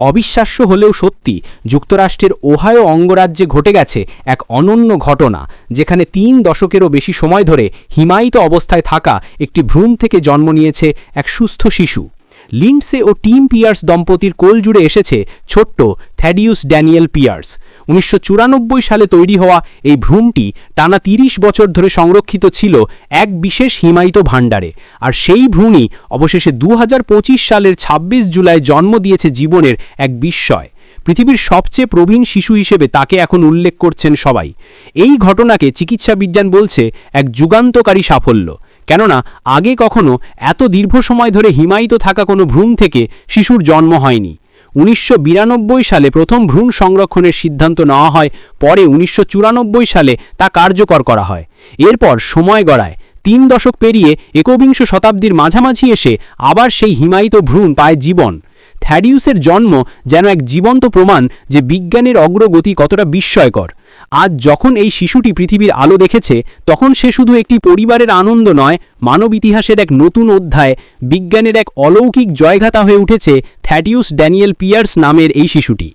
অবিশ্বাস্য হলেও সত্যি, যুক্তরাষ্ট্রের ওহায়ো অঙ্গরাজ্যে ঘটে গেছে এক অনন্য ঘটনা, যেখানে তিন দশকেরও বেশি সময় ধরে হিমায়িত অবস্থায় থাকা একটি ভ্রূণ থেকে জন্ম নিয়েছে এক সুস্থ শিশু। লিন্ডসে ও টিম পিয়ার্স দম্পতির কোল জুড়ে এসেছে ছোট্ট থ্যাডিউস ড্যানিয়েল পিয়ার্স। উনিশশো চুরানব্বই সালে তৈরি হওয়া এই ভ্রূণটি টানা ৩০ বছর ধরে সংরক্ষিত ছিল এক বিশেষ হিমায়িত ভাণ্ডারে। আর সেই ভ্রূণই অবশেষে দু হাজার পঁচিশ সালের ২৬ জুলাই জন্ম দিয়েছে জীবনের এক বিস্ময়। পৃথিবীর সবচেয়ে প্রবীণ শিশু হিসেবে তাকে এখন উল্লেখ করছেন সবাই। এই ঘটনাকে চিকিৎসা বিজ্ঞান বলছে এক যুগান্তকারী সাফল্য। কেননা, আগে কখনো এত দীর্ঘ সময় ধরে হিমায়িত থাকা কোনো ভ্রূণ থেকে শিশুর জন্ম হয়নি। উনিশশো বিরানব্বই সালে প্রথম ভ্রূণ সংরক্ষণের সিদ্ধান্ত নেওয়া হয়, পরে উনিশশো চুরানব্বই সালে তা কার্যকর করা হয়। এরপর সময় গড়ায়। তিন দশক পেরিয়ে একবিংশ শতাব্দীর মাঝামাঝি এসে আবার সেই হিমায়িত ভ্রূণ পায় জীবন। থ্যাডিউসের জন্ম যেন এক জীবন্ত প্রমাণ যে বিজ্ঞানের অগ্রগতি কতটা বিস্ময়কর। আজ যখন এই শিশুটি পৃথিবীর আলো দেখেছে, তখন সে শুধু একটি পরিবারের আনন্দ নয়, মানব ইতিহাসের এক নতুন অধ্যায়, বিজ্ঞানের এক অলৌকিক জয়ঘাতা হয়ে উঠেছে থ্যাডিউস ড্যানিয়েল পিয়ার্স নামের এই শিশুটি।